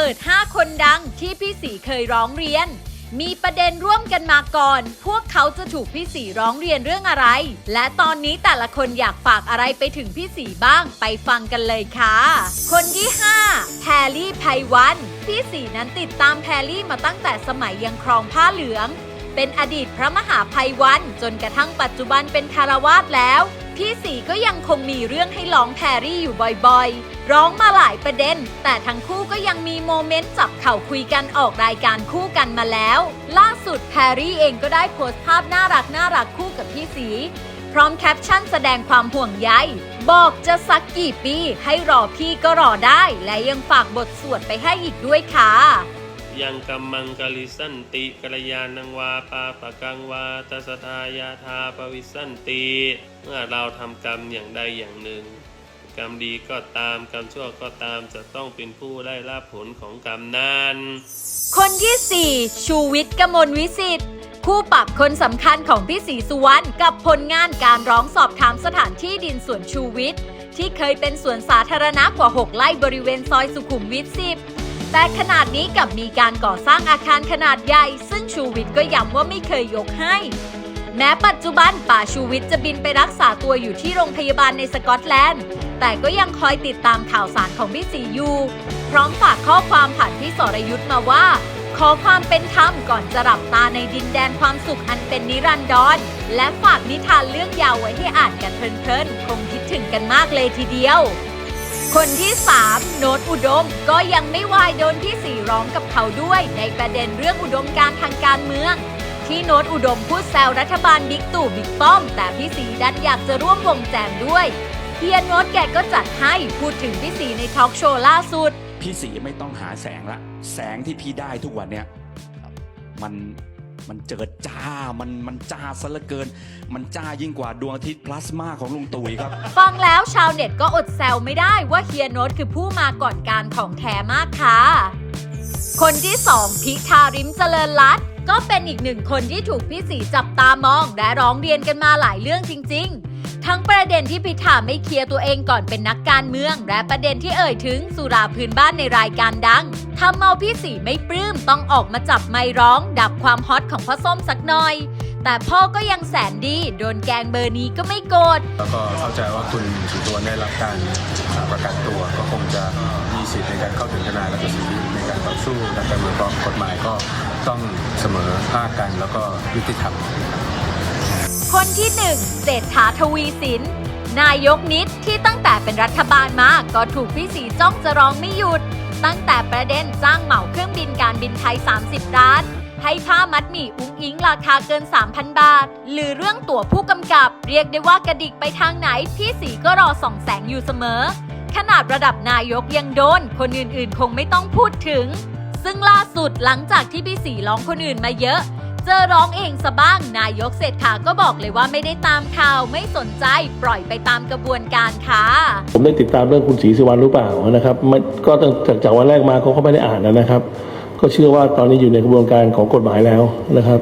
เปิด 5 คนดังที่พี่สีเคยร้องเรียน มีประเด็นร่วมกันมาก่อน พวกเขาจะถูกพี่สีร้องเรียนเรื่องอะไร และตอนนี้แต่ละคนอยากฝากอะไรไปถึงพี่สีบ้างไปฟังกันเลยค่ะ คนที่ 5 แพรลี่ไพวัน พี่สีนั้นติดตามแพรลี่มาตั้งแต่สมัยยังครองผ้าเหลือง เป็นอดีตพระมหาภัยวันจนกระทั่งปัจจุบันเป็นคารวาสแล้ว พี่สีก็ยังคงมีเรื่องให้ร้องแพรรี่อยู่บ่อยๆ ร้องมาหลายประเด็น แต่ทั้งคู่ก็ยังมีโมเมนต์จับเข่าคุยกันออกรายการคู่กันมาแล้ว ล่าสุดแพรรี่เองก็ได้โพสต์ภาพน่ารักน่ารักคู่กับพี่สี พร้อมแคปชั่นแสดงความห่วงใยบอกจะสักกี่ปีให้รอพี่ก็รอได้ และยังฝากบทสวดไปให้อีกด้วยค่ะ ยังกัมมังกลิสันติกัลยาณังวาปาปะกังวาตสทายาทาปวิสันติเมื่อเราทำกรรมอย่างใดอย่างหนึ่ง กรรมดีก็ตามกรรมชั่วก็ตามจะต้องเป็นผู้ได้รับผลของกรรมนั้นคนที่ 4 ชูวิทย์กมลวิสิทธิ์คู่ปรับคนสำคัญของพี่ศรีสุวรรณกับผลงานการร้องสอบถามสถานที่ดินสวนชูวิทย์ที่เคยเป็นสวนสาธารณะกว่า 6 ไร่บริเวณซอยสุขุมวิท10 แต่ขนาดนี้กับมีการก่อสร้างอาคารขนาดใหญ่ ซึ่งชูวิทย์ก็ย้ำว่าไม่เคยยกให้ แม้ปัจจุบันป่าชูวิทย์จะบินไปรักษาตัวอยู่ที่โรงพยาบาลในสกอตแลนด์ แต่ก็ยังคอยติดตามข่าวสารของพี่สียูพร้อมฝากข้อความผ่านพี่สรยุทธ์มาว่า ขอความเป็นธรรมก่อนจะหลับตาในดินแดนความสุขอันเป็นนิรันดรและฝากนิทานเรื่องยาวไว้ให้อ่านกันเพลินๆคงคิดถึงกันมากเลยทีเดียว คนที่ 3 โน้ตอุดม ก็ยังไม่วายโดนพี่สีร้องกับเขาด้วย ในประเด็นเรื่องอุดมการทางการเมือง ที่โน้ตอุดมพูดแซวรัฐบาลบิ๊กตู่บิ๊กป้อม แต่พี่สีดันอยากจะร่วมวงแจมด้วยเฮียโน้ตแกก็จัดให้พูดถึงพี่สีในทอล์กโชว์ล่าสุด พี่สีไม่ต้องหาแสงละ แสงที่พี่ได้ทุกวันเนี่ยมัน มันเจิดจ้ามันมันจ้าซะเหลือเกิน มันจ้ายิ่งกว่าดวงอาทิตย์พลาสมาของลุงตุ๋ยครับ ฟังแล้วชาวเน็ตก็อดแซวไม่ได้ว่าเฮียโน้ตคือผู้มาก่อนการของแท้มากค่ะ คนที่2พิธาริมเจริญรัตน์ก็เป็นอีกหนึ่งคนที่ถูกพี่สีจับตามอง และร้องเรียนกันมาหลายเรื่องจริง ๆ ทั้งประเด็นที่พิธาไม่เคลียร์ตัวเองก่อนเป็นนักการเมือง และประเด็นที่เอ่ยถึงสุราพื้นบ้านในรายการดังทำเอาพี่สีไม่ปลื้มต้องออกมาจับไมค์ร้อง ดับความฮอตของพ่อส้มสักหน่อย แต่พ่อก็ยังแสนดี โดนแกงเบอร์นี้ก็ไม่โกรธแล้วก็เข้าใจว่าคุณสีตัวได้รับการประกันตัวก็คงจะมีสิทธิ์ในการเข้าถึงทนายและก็สิทธิในการต่อสู้ทางการเมืองกฎหมายก็ต้องเสมอภาคกันแล้วก็ยุติธรรม คนที่หนึ่งเศรษฐาทวีสิน นายกนิดที่ตั้งแต่เป็นรัฐบาลมาก็ถูกพี่สีจ้องจะร้องไม่หยุด ตั้งแต่ประเด็นจ้างเหมาเครื่องบินการบินไทย 30 ล้าน ให้ผ้ามัดหมี่อุ้งอิงราคาเกิน 3,000 บาท หรือเรื่องตั๋วผู้กำกับ เรียกได้ว่ากระดิกไปทางไหน พี่สีก็รอส่องแสงอยู่เสมอ ขนาดระดับนายกยังโดน คนอื่นๆ คงไม่ต้องพูดถึง ซึ่งล่าสุดหลังจากที่พี่สีร้องคนอื่นมาเยอะ เจอร้องเองซะบ้าง นายกเศรษฐาก็บอกเลยว่าไม่ได้ตามข่าวไม่สนใจปล่อยไปตามกระบวนการค่ะ ผมได้ติดตามเรื่องคุณศรีสุวรรณหรือเปล่านะครับมันก็ตั้งจากจากวันแรกมาเขาก็ไม่ได้อ่านนะครับ ก็เชื่อว่าตอนนี้อยู่ในกระบวนการของกฎหมายแล้วนะครับ